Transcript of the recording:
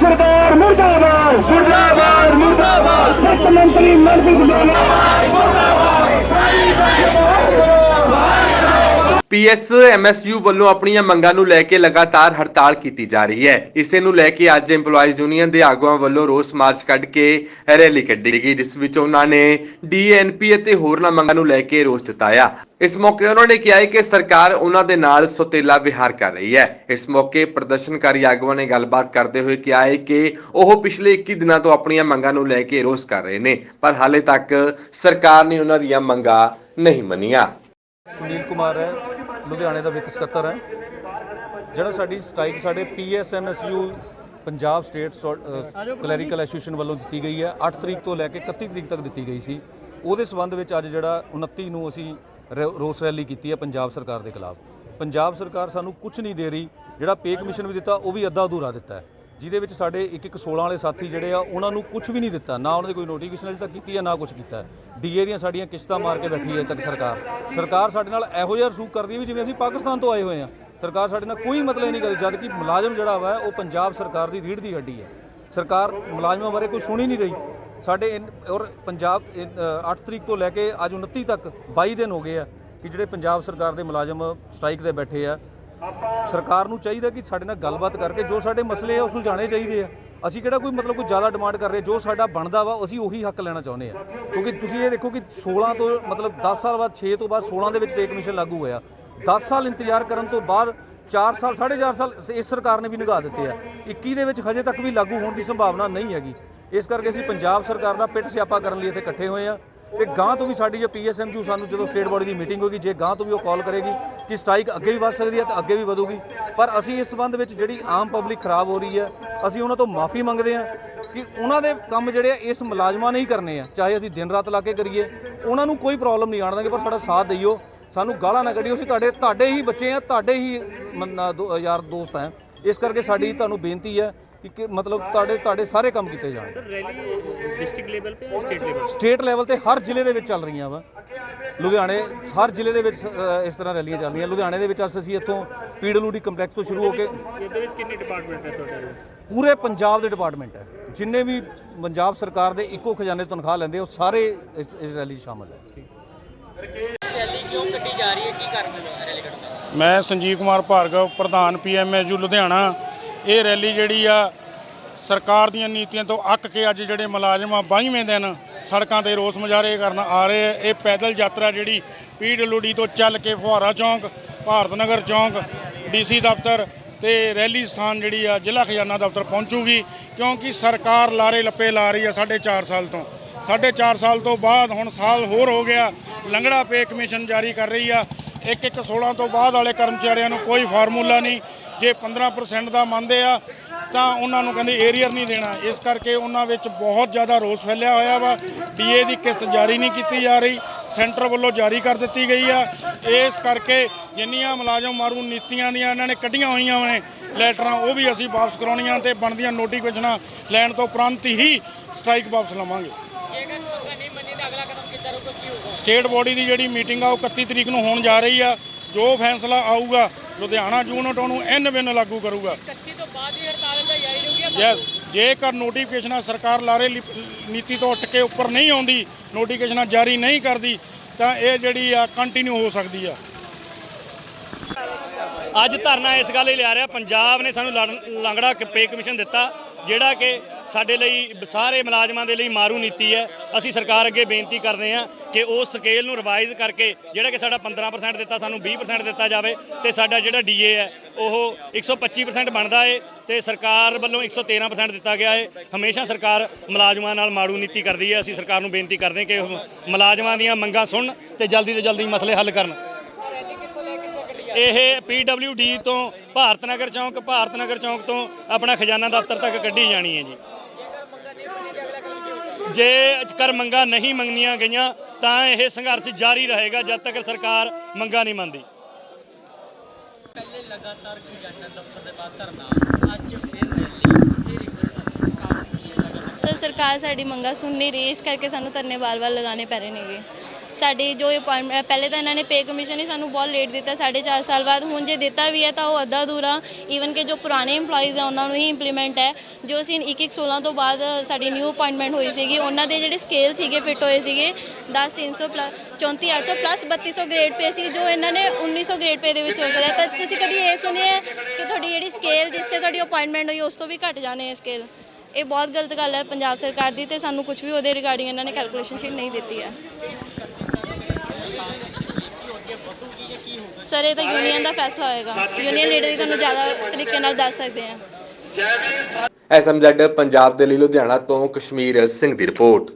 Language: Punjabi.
ਸਰਕਾਰ ਮੁਰਦਾਬਾਦ। ਮੁਰਦਾਬਾਦ ਮੁਰਦਾਬਾਦ। ਮੁੱਖ ਮੰਤਰੀ ਮਨਪ੍ਰੀਤ ਬਾਦਲ ਪੀਐਸ ਐਮਐਸਯੂ ਵੱਲੋਂ ਆਪਣੀਆਂ ਮੰਗਾਂ ਨੂੰ ਲੈ ਕੇ ਲਗਾਤਾਰ ਹੜਤਾਲ ਕੀਤੀ ਜਾ ਰਹੀ ਹੈ। ਇਸੇ ਨੂੰ ਲੈ ਕੇ ਅੱਜ EMPLOYEES ਯੂਨੀਅਨ ਦੇ ਆਗੂਆਂ ਵੱਲੋਂ ਰੋਸ ਮਾਰਚ ਕੱਢ ਕੇ ਰੈਲੀ ਕੱਢੀ ਗਈ, ਜਿਸ ਵਿੱਚ ਉਹਨਾਂ ਨੇ ਡੀਐਨਪੀ ਅਤੇ ਹੋਰਨਾਂ ਮੰਗਾਂ ਨੂੰ ਲੈ ਕੇ ਰੋਸ ਜਤਾਇਆ। ਇਸ ਮੌਕੇ ਉਹਨਾਂ ਨੇ ਕਿਹਾ ਕਿ ਸਰਕਾਰ ਉਹਨਾਂ ਦੇ ਨਾਲ ਸੁਤੇਲਾ ਵਿਹਾਰ ਕਰ ਰਹੀ ਹੈ। ਇਸ ਮੌਕੇ ਪ੍ਰਦਰਸ਼ਨਕਾਰੀ ਆਗੂਆਂ ਨੇ ਗੱਲਬਾਤ ਕਰਦੇ ਹੋਏ ਕਿਹਾ ਹੈ ਕਿ ਉਹ ਪਿਛਲੇ 21 ਦਿਨਾਂ ਤੋਂ ਆਪਣੀਆਂ ਮੰਗਾਂ ਨੂੰ ਲੈ ਕੇ ਰੋਸ ਕਰ ਰਹੇ ਨੇ, ਪਰ ਹਾਲੇ ਤੱਕ ਸਰਕਾਰ ਨੇ ਉਹਨਾਂ ਦੀਆਂ ਮੰਗਾਂ ਨਹੀਂ ਮੰਨੀਆਂ। ਸੁਨੀਲ ਕੁਮਾਰ ਹੈ। ਲੁਧਿਆਣੇ ਦਾ ਵਿੱਤ ਸਕੱਤਰ ਹੈ। ਜਿਹੜਾ ਸਾਡੀ ਸਟ੍ਰਾਈਕ ਸਾਡੇ PSMSU Punjab state clerical association ਵੱਲੋਂ ਦਿੱਤੀ ਗਈ ਹੈ। 8 ਤਰੀਕ ਤੋਂ ਲੈ ਕੇ 31 ਤਰੀਕ ਤੱਕ ਦਿੱਤੀ ਗਈ ਸੀ। ਉਹਦੇ ਸਬੰਧ ਵਿੱਚ ਅੱਜ ਜਿਹੜਾ 29 ਨੂੰ ਅਸੀਂ ਰੈ- ਰੋਸ ਰੈਲੀ ਕੀਤੀ ਹੈ ਪੰਜਾਬ ਸਰਕਾਰ ਦੇ ਖਿਲਾਫ। ਪੰਜਾਬ ਸਰਕਾਰ ਸਾਨੂੰ ਕੁਝ ਨਹੀਂ ਦੇ ਰਹੀ। ਜਿਹੜਾ ਪੇ ਕਮਿਸ਼ਨ ਵੀ ਦਿੱਤਾ, ਉਹ ਵੀ ਅੱਧਾ ਅਧੂਰਾ ਦਿੱਤਾ ਹੈ। ਜਿਹਦੇ ਵਿੱਚ ਸਾਡੇ ਇੱਕ ਇੱਕ 16 ਵਾਲੇ ਸਾਥੀ ਜਿਹੜੇ ਆ, ਉਹਨਾਂ ਨੂੰ ਕੁਝ ਵੀ ਨਹੀਂ ਦਿੱਤਾ। ਨਾ ਉਹਨਾਂ ਦੀ ਕੋਈ ਨੋਟੀਫਿਕੇਸ਼ਨ ਅਜੇ ਤੱਕ ਕੀਤੀ ਹੈ, ਨਾ ਕੁਝ ਕੀਤਾ ਡੀਏ ਦੀਆਂ ਸਾਡੀਆਂ ਕਿਸ਼ਤਾਂ ਮਾਰ ਕੇ ਬੈਠੀ ਹੈ ਅਜੇ ਤੱਕ ਸਰਕਾਰ। ਸਰਕਾਰ ਸਾਡੇ ਨਾਲ ਇਹੋ ਜਿਹਾ ਰਸੂਖ ਕਰਦੀ ਹੈ ਵੀ ਜਿਵੇਂ ਅਸੀਂ ਪਾਕਿਸਤਾਨ ਤੋਂ ਆਏ ਹੋਏ ਹਾਂ। ਸਰਕਾਰ ਸਾਡੇ ਨਾਲ ਕੋਈ ਮਤਲਬ ਨਹੀਂ ਕਰੀ ਜਦ ਕਿ ਮੁਲਾਜ਼ਮ ਜਿਹੜਾ ਵਾ, ਉਹ ਪੰਜਾਬ ਸਰਕਾਰ ਦੀ ਰੀੜ ਦੀ ਹੱਡੀ ਹੈ। ਸਰਕਾਰ ਮੁਲਾਜ਼ਮਾਂ ਬਾਰੇ ਕੋਈ ਸੁਣੀ ਨਹੀਂ ਰਹੀ। ਸਾਡੇ ਇਨ- ਔਰ ਪੰਜਾਬ 8 ਤਰੀਕ ਤੋਂ ਲੈ ਕੇ ਅੱਜ 29 ਤੱਕ 22 ਦਿਨ ਹੋ ਗਏ ਆ ਕਿ ਜਿਹੜੇ ਪੰਜਾਬ ਸਰਕਾਰ ਦੇ ਮੁਲਾਜ਼ਮ ਸਟ੍ਰਾਈਕ ਤੇ ਬੈਠੇ ਆ। ਸਰਕਾਰ ਨੂੰ ਚਾਹੀਦਾ ਕਿ ਸਾਡੇ ਨਾਲ ਗੱਲਬਾਤ ਕਰਕੇ ਜੋ ਸਾਡੇ ਮਸਲੇ ਆ ਉਸ ਨੂੰ ਜਾਣੇ ਚਾਹੀਦੇ ਆ। ਅਸੀਂ ਕਿਹੜਾ ਕੋਈ ਮਤਲਬ ਕੋਈ ਜ਼ਿਆਦਾ ਡਿਮਾਂਡ ਕਰ ਰਹੇ, ਜੋ ਸਾਡਾ ਬਣਦਾ ਵਾ, ਅਸੀਂ ਉਹੀ ਹੱਕ ਲੈਣਾ ਚਾਹੁੰਦੇ ਆ। ਕਿਉਂਕਿ ਤੁਸੀਂ ਇਹ ਦੇਖੋ ਕਿ 16 ਤੋਂ ਮਤਲਬ 10 ਸਾਲ ਬਾਅਦ 6 ਤੋਂ ਬਾਅਦ 16 ਦੇ ਵਿੱਚ ਪੇ ਕਮਿਸ਼ਨ ਲਾਗੂ ਹੋਇਆ। 10 ਸਾਲ ਇੰਤਜ਼ਾਰ ਕਰਨ ਤੋਂ ਬਾਅਦ 4 ਸਾਲ 4.5 ਸਾਲ ਇਸ- ਸਰਕਾਰ ਨੇ ਵੀ ਨਿਗਾਹ ਦਿੱਤੇ ਆ। 21 ਦੇ ਵਿੱਚ ਹਜੇ ਤੱਕ ਵੀ ਲਾਗੂ ਹੋਣ ਦੀ ਸੰਭਾਵਨਾ ਨਹੀਂ ਹੈਗੀ। ਇਸ ਕਰਕੇ ਅਸੀਂ ਪੰਜਾਬ ਸਰਕਾਰ ਦਾ ਪਿੱਟ ਸਿਆਪਾ ਕਰਨ ਲਈ ਇੱਥੇ ਇਕੱਠੇ ਹੋਏ ਆ। ਤੇ ਗਾਂ ਤੋਂ ਵੀ ਸਾਡੀ ਜੇ ਪੀਐਸਐਮਯੂ ਸਾਨੂੰ ਜਦੋਂ ਸਟੇਟ ਬੋਡੀ ਦੀ ਮੀਟਿੰਗ ਹੋਏਗੀ, ਜੇ ਗਾਂ ਤੋਂ ਵੀ ਉਹ ਕਾਲ ਕਰੇਗੀ ਕਿ ਸਟ੍ਰਾਈਕ ਅੱਗੇ ਵੀ ਵੱਧ ਸਕਦੀ ਹੈ ਤੇ ਅੱਗੇ ਵੀ ਵਧੂਗੀ। ਪਰ ਅਸੀਂ ਇਸ ਸੰਬੰਧ ਵਿੱਚ ਜਿਹੜੀ ਆਮ ਪਬਲਿਕ ਖਰਾਬ ਹੋ ਰਹੀ ਹੈ, ਅਸੀਂ ਉਹਨਾਂ ਤੋਂ ਮਾਫੀ ਮੰਗਦੇ ਹਾਂ ਕਿ ਉਹਨਾਂ ਦੇ ਕੰਮ ਜਿਹੜੇ ਆ, ਇਸ ਮੁਲਾਜ਼ਮਾਂ ਨੇ ਹੀ ਕਰਨੇ ਆ। ਚਾਹੇ ਅਸੀਂ ਦਿਨ ਰਾਤ ਲਾ ਕੇ ਕਰੀਏ, ਉਹਨਾਂ ਨੂੰ ਕੋਈ ਪ੍ਰੋਬਲਮ ਨਹੀਂ ਆਣ ਦਾਂਗੇ ਪਰ ਸਾਡਾ ਸਾਥ ਦਿਓ। ਸਾਨੂੰ ਗਾਲਾਂ ਨਾ ਕੱਢਿਓ। ਅਸੀਂ ਤੁਹਾਡੇ ਤੁਹਾਡੇ ਹੀ ਬੱਚੇ ਆ, ਤੁਹਾਡੇ ਹੀ ਦੋ- ਯਾਰ ਦੋਸਤ ਆ। ਇਸ ਕਰਕੇ ਸਾਡੀ ਤੁਹਾਨੂੰ ਬੇਨਤੀ ਹੈ ਕਿ ਮਤਲਬ ਤੁਹਾਡੇ ਤੁਹਾਡੇ ਸਾਰੇ ਕੰਮ ਕੀਤੇ ਜਾਣ। State level? ਤੇ ਹਰ ਜ਼ਿਲ੍ਹੇ ਦੇ ਵਿੱਚ ਚੱਲ ਰਹੀਆਂ ਵਾ। ਲੁਧਿਆਣੇ ਹਰ ਜ਼ਿਲ੍ਹੇ ਦੇ ਵਿੱਚ ਇਸ ਤਰ੍ਹਾਂ ਰੈਲੀਆਂ ਚੱਲ ਰਹੀਆਂ। ਲੁਧਿਆਣੇ ਦੇ ਵਿੱਚ ਅਸੀਂ ਇੱਥੋਂ ਪੀਡਬਲਯੂਡੀ ਕੰਪਲੈਕਸ ਤੋਂ ਸ਼ੁਰੂ ਹੋ ਕੇ ਪੂਰੇ ਪੰਜਾਬ ਦੇ ਡਿਪਾਰਟਮੈਂਟ ਹੈ। ਜਿੰਨੇ ਵੀ ਪੰਜਾਬ ਸਰਕਾਰ ਦੇ ਇੱਕੋ ਖਜ਼ਾਨੇ ਤੋਂ ਤਨਖਾਹ ਲੈਂਦੇ ਉਹ ਸਾਰੇ ਇਸ ਰੈਲੀ 'ਚ ਸ਼ਾਮਲ ਹੈ। ਮੈਂ ਸੰਜੀਵ ਕੁਮਾਰ ਭਾਰਗਵ ਪ੍ਰਧਾਨ ਪੀਐਮਐਸਯੂ ਲੁਧਿਆਣਾ। ਇਹ ਰੈਲੀ ਜਿਹੜੀ ਆ, ਸਰਕਾਰ ਦੀਆਂ ਨੀਤੀਆਂ ਤੋਂ ਅੱਕ ਕੇ ਅੱਜ ਜਿਹੜੇ ਮੁਲਾਜ਼ਮ ਆ 22ਵੇਂ ਦਿਨ ਸੜਕਾਂ ਤੇ ਰੋਸ ਮੁਜ਼ਾਹਰੇ ਕਰਨ ਆ ਰਹੇ ਆ। ਇਹ ਪੈਦਲ ਯਾਤਰਾ ਜਿਹੜੀ ਪੀਡਬਲਯੂਡੀ ਤੋਂ ਚੱਲ ਕੇ ਫੁਹਾਰਾ ਚੌਂਕ, ਭਾਰਤ ਨਗਰ ਚੌਂਕ ਡੀਸੀ ਦਫ਼ਤਰ ਤੇ ਰੈਲੀ ਸਥਾਨ ਜਿਹੜੀ ਆ, ਜ਼ਿਲ੍ਹਾ ਖਜ਼ਾਨਾ ਦਫ਼ਤਰ ਪਹੁੰਚੂਗੀ, ਕਿਉਂਕਿ ਸਰਕਾਰ ਲਾਰੇ ਲੱਪੇ ਲਾ ਰਹੀ ਆ ਸਾਢੇ ਚਾਰ ਸਾਲ ਤੋਂ। ਸਾਢੇ ਚਾਰ ਸਾਲ ਤੋਂ ਬਾਅਦ ਹੁਣ ਸਾਲ ਹੋਰ ਹੋ ਗਿਆ, ਲੰਗੜਾ ਪੇ ਕਮਿਸ਼ਨ ਜਾਰੀ ਕਰ ਰਹੀ ਆ। ਇੱਕ ਇੱਕ 16 ਤੋਂ ਬਾਅਦ ਵਾਲੇ ਕਰਮਚਾਰੀਆਂ ਨੂੰ ਕੋਈ ਫਾਰਮੂਲਾ ਨਹੀਂ। ਜੇ 15% ਦਾ ਮੰਨਦੇ ਆ, ਤਾਂ ਉਹਨਾਂ ਨੂੰ ਕਹਿੰਦੇ ਏਰੀਅਰ ਨਹੀਂ ਦੇਣਾ। ਇਸ ਕਰਕੇ ਉਹਨਾਂ ਵਿੱਚ ਬਹੁਤ ਜ਼ਿਆਦਾ ਰੋਸ ਫੈਲਿਆ ਹੋਇਆ ਵਾ। ਡੀਏ ਦੀ ਕਿਸ਼ਤ ਜਾਰੀ ਨਹੀਂ ਕੀਤੀ ਜਾ ਰਹੀ। ਸੈਂਟਰ ਵੱਲੋਂ ਜਾਰੀ ਕਰ ਦਿੱਤੀ ਗਈ ਆ। ਇਸ ਕਰਕੇ ਜਿੰਨੀਆਂ ਮੁਲਾਜ਼ਮ ਮਾਰੂ ਨੀਤੀਆਂ ਦੀਆਂ ਇਹਨਾਂ ਨੇ ਕੱਢੀਆਂ ਹੋਈਆਂ ਨੇ ਲੈਟਰਾਂ, ਉਹ ਵੀ ਅਸੀਂ ਵਾਪਸ ਕਰਾਉਣੀਆਂ ਤੇ ਬਣਦੀਆਂ ਨੋਟੀਫਿਕੇਸ਼ਨਾਂ ਲੈਣ ਤੋਂ ਉਪਰੰਤ ਹੀ ਸਟ੍ਰਾਈਕ ਵਾਪਸ ਲਵਾਂਗੇ। ਸਟੇਟ ਬੋਡੀ ਦੀ ਜਿਹੜੀ ਮੀਟਿੰਗ ਆ, ਉਹ 31 ਤਰੀਕ ਨੂੰ ਹੋਣ ਜਾ ਰਹੀ ਆ। ਜੋ ਫੈਸਲਾ ਆਊਗਾ ਲੁਧਿਆਣਾ ਯੂਨਿਟ ਉਹਨੂੰ ਐਨ ਬਿਨ ਲਾਗੂ ਕਰੂਗਾ। 31 ਤੋਂ ਬਾਅਦ ਹੀ ਹੜਤਾਲ ਦਾ ਜਾਰੀ ਰਹੂਗੀ ਯੈਸ ਜੇਕਰ ਨੋਟੀਫਿਕੇਸ਼ਨਾਂ ਸਰਕਾਰ ਲਾਰੇ ਨੀਤੀ ਤੋਂ ਉੱਠ ਕੇ ਉੱਪਰ ਨਹੀਂ ਆਉਂਦੀ ਨੋਟੀਫਿਕੇਸ਼ਨਾਂ ਜਾਰੀ ਨਹੀਂ ਕਰਦੀ ਤਾਂ ਇਹ ਜਿਹੜੀ ਆ ਕੰਟੀਨਿਊ ਹੋ ਸਕਦੀ ਆ। ਅੱਜ ਧਰਨਾ ਇਸ ਗੱਲ ਲਈ ਲਿਆ ਰਿਹਾ ਪੰਜਾਬ ਨੇ ਸਾਨੂੰ ਲੰਗੜਾ ਕ- ਪੇ ਕਮਿਸ਼ਨ ਦਿੱਤਾ। ਜਿਹੜਾ ਕਿ ਸਾਡੇ ਲਈ ਸਾਰੇ ਮੁਲਾਜ਼ਮਾਂ ਦੇ ਲਈ ਮਾਰੂ ਨੀਤੀ ਹੈ। ਅਸੀਂ ਸਰਕਾਰ ਅੱਗੇ ਬੇਨਤੀ ਕਰਦੇ ਹਾਂ ਕਿ ਉਸ ਸਕੇਲ ਨੂੰ ਰਿਵਾਈਜ਼ ਕਰਕੇ ਜਿਹੜਾ ਕਿ ਸਾਡਾ 15% ਦਿੱਤਾ, ਸਾਨੂੰ 20% ਦਿੱਤਾ ਜਾਵੇ ਤੇ ਸਾਡਾ ਜਿਹੜਾ ਡੀਏ ਹੈ, ਉਹ 125% ਬਣਦਾ ਏ ਤੇ ਸਰਕਾਰ ਵੱਲੋਂ 113% ਦਿੱਤਾ ਗਿਆ ਏ। ਹਮੇਸ਼ਾ ਸਰਕਾਰ ਮੁਲਾਜ਼ਮਾਂ ਨਾਲ ਮਾਰੂ ਨੀਤੀ ਕਰਦੀ ਹੈ। ਅਸੀਂ ਸਰਕਾਰ ਨੂੰ ਬੇਨਤੀ ਕਰਦੇ ਹਾਂ ਕਿ ਉਹ ਮੁਲਾਜ਼ਮਾਂ ਦੀਆਂ ਮੰਗਾਂ ਸੁਣਨ ਤੇ ਜਲਦੀ ਤੋਂ ਜਲਦੀ ਮਸਲੇ ਹੱਲ ਕਰਨ ਰੈਲੀ ਕਿੱਥੋਂ ਲੈ ਕਿੱਥੋਂ ਕੱਢੀ ਜਾ ਇਹ ਪੀਡਬਲਯੂਡੀ ਤੋਂ ਭਾਰਤ ਨਗਰ ਚੌਂਕ ਭਾਰਤ ਨਗਰ ਚੌਂਕ ਤੋਂ ਆਪਣਾ ਖਜ਼ਾਨਾ ਦਫ਼ਤਰ ਤੱਕ ਕੱਢੀ ਜਾਣੀ ਹੈ ਜੀ। ਜੇ ਕਰ ਮੰਗਾਂ ਨਹੀਂ ਮੰਗਣੀਆਂ ਗਈਆਂ ਤਾਂ ਇਹ ਸੰਘਰਸ਼ ਜਾਰੀ ਰਹੇਗਾ ਜਦ ਤੱਕ ਸਰਕਾਰ ਮੰਗਾਂ ਨਹੀਂ ਮੰਨਦੀ। ਪਹਿਲੇ ਲਗਾਤਾਰ ਖਜ਼ਾਨਾ ਦਫ਼ਤਰ ਦੇ ਬਾਅਦ ਧਰਨਾ ਅੱਜ ਫਿਰ ਰੈਲੀ ਫਿਰ ਇੱਕ ਕਾਰਨ ਕੀ ਹੈ ਲਗਾਤਾਰ ਸਰ ਸਰਕਾਰ ਸਾਡੀ ਮੰਗਾਂ ਸੁਣ ਨਹੀਂ ਰਹੀ ਇਸ ਕਰਕੇ ਸਾਨੂੰ ਧਰਨੇ ਵਾਰ-ਵਾਰ ਲਗਾਉਣੇ ਪੈ ਰਹੇ ਨੇਗੇ। ਸਾਡੀ ਜੋ appointment- ਪਹਿਲੇ ਤਾਂ ਇਹਨਾਂ ਨੇ ਪੇ ਕਮਿਸ਼ਨ ਹੀ ਸਾਨੂੰ ਬਹੁਤ ਲੇਟ ਦਿੱਤਾ 4.5 ਸਾਲ ਬਾਅਦ। ਹੁਣ ਜੇ ਦਿੱਤਾ ਵੀ ਹੈ ਤਾਂ ਉਹ ਅੱਧਾ ਅਧੂਰਾ ਈਵਨ ਕਿ ਜੋ ਪੁਰਾਣੇ EMPLOYEES ਆ, ਉਹਨਾਂ ਨੂੰ ਹੀ ਇੰਪਲੀਮੈਂਟ ਹੈ। ਜੋ ਅਸੀਂ 21 16 ਤੋਂ ਬਾਅਦ ਸਾਡੀ ਨਿਊ ਅਪਾਇੰਟਮੈਂਟ ਹੋਈ ਸੀਗੀ, ਉਹਨਾਂ ਦੇ ਜਿਹੜੇ ਸਕੇਲ ਸੀਗੇ ਫਿੱਟ ਹੋਏ ਸੀਗੇ 10 300 ਪਲੱਸ 34 800 ਪਲੱਸ 3200 ਗ੍ਰੇਡ ਪੇ ਸੀ, ਜੋ ਇਹਨਾਂ ਨੇ 1900 ਗ੍ਰੇਡ ਪੇ ਦੇ ਵਿੱਚ ਹੋ ਸਕਦਾ ਤਾਂ ਤੁਸੀਂ ਕਦੀ ਇਹ ਸੁਣਿਆ ਹੈ ਕਿ ਤੁਹਾਡੀ ਜਿਹੜੀ ਸਕੇਲ ਜਿਸ ਤੇ ਤੁਹਾਡੀ ਅਪਾਇੰਟਮੈਂਟ ਹੋਈ, ਉਸ ਤੋਂ ਵੀ ਘਟ ਜਾਣੇ ਹੈ ਸਕੇਲ ਇਹ ਬਹੁਤ ਗਲਤ ਗੱਲ ਹੈ ਪੰਜਾਬ ਸਰਕਾਰ ਦੀ ਤੇ ਸਾਨੂੰ ਕੁਝ ਵੀ ਉਹਦੇ ਰਿਗਾਰਡਿੰਗ ਇਹਨਾਂ ਨੇ ਕੈਲਕੂਲੇਸ਼ਨ ਸ਼ੀਟ ਨਹੀਂ ਦਿੱਤੀ ਹੈ। ਸਰ ਇਹ ਤਾਂ ਯੂਨੀਅਨ ਦਾ ਫੈਸਲਾ ਹੋਏਗਾ। ਯੂਨੀਅਨ ਲੀਡਰ ਹੀ ਤੁਹਾਨੂੰ ਜ਼ਿਆਦਾ ਤਰੀਕੇ ਨਾਲ ਦੱਸ ਸਕਦੇ ਆ। ਐਸਐਮਜ਼ੈਡ ਪੰਜਾਬ ਦੇ ਲਈ ਲੁਧਿਆਣਾ ਤੋਂ ਕਸ਼ਮੀਰ ਸਿੰਘ ਦੀ ਰਿਪੋਰਟ।